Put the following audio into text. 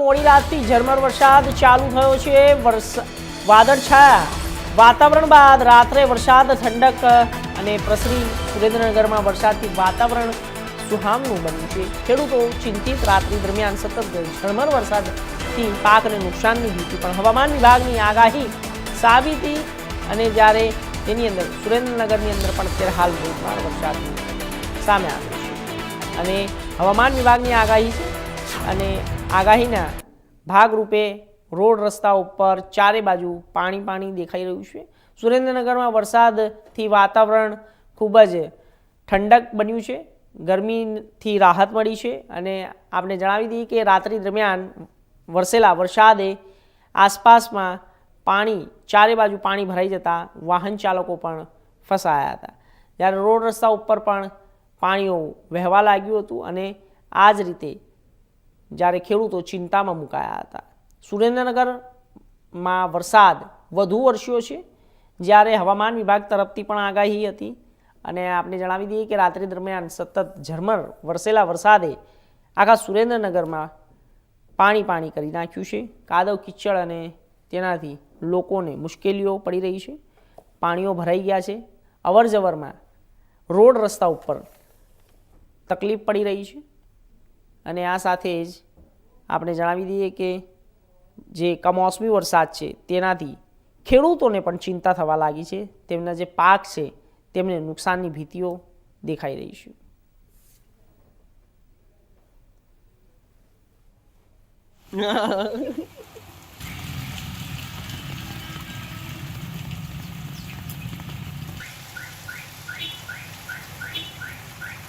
મોડી રાતથી ઝરમર વરસાદ ચાલુ થયો છે. વાદળછાયા વાતાવરણ બાદ રાત્રે વરસાદ ઠંડક અને પ્રસરી સુરેન્દ્રનગરમાં વરસાદથી વાતાવરણ સુહામનું બન્યું છે. ખેડૂતો ચિંતિત રાત્રિ દરમિયાન સતત ઝરમર વરસાદથી પાકને નુકસાનની ભીતિ પણ હવામાન વિભાગની આગાહી સાબિતી અને જ્યારે તેની અંદર સુરેન્દ્રનગરની અંદર પણ અત્યારે હાલ ધોધમાર વરસાદની સામે આવ્યો છે. અને હવામાન વિભાગની આગાહી છે અને આગાહીના ભાગરૂપે રોડ રસ્તા ઉપર ચારે બાજુ પાણી પાણી દેખાઈ રહ્યું છે. સુરેન્દ્રનગરમાં વરસાદથી વાતાવરણ ખૂબ જ ઠંડક બન્યું છે. ગરમીથી રાહત મળી છે અને આપણે જણાવી દઈએ કે રાત્રિ દરમિયાન વરસેલા વરસાદે આસપાસમાં પાણી, ચારે બાજુ પાણી ભરાઈ જતા વાહન ચાલકો પણ ફસાયા હતા. જ્યારે રોડ રસ્તા ઉપર પણ પાણીઓ વહેવા લાગ્યું હતું અને આ જ રીતે જ્યારે ખેડૂતો ચિંતામાં મુકાયા હતા. સુરેન્દ્રનગરમાં વરસાદ વધુ વરસ્યો છે, જ્યારે હવામાન વિભાગ તરફથી પણ આગાહી હતી અને આપણે જણાવી દઈએ કે રાત્રિ દરમિયાન સતત ઝરમર વરસેલા વરસાદે આખા સુરેન્દ્રનગરમાં પાણી પાણી કરી નાખ્યું છે. કાદવ, કિચડ અને તેનાથી લોકોને મુશ્કેલીઓ પડી રહી છે. પાણીઓ ભરાઈ ગયા છે. અવર જવરમાં રોડ રસ્તા ઉપર તકલીફ પડી રહી છે. અને આ સાથે જ આપણે જણાવી દઈએ કે જે કમોસમી વરસાદ છે તેનાથી ખેડૂતોને પણ ચિંતા થવા લાગી છે. તેમના જે પાક છે તેમને નુકસાનની ભીતિઓ દેખાઈ રહી છે.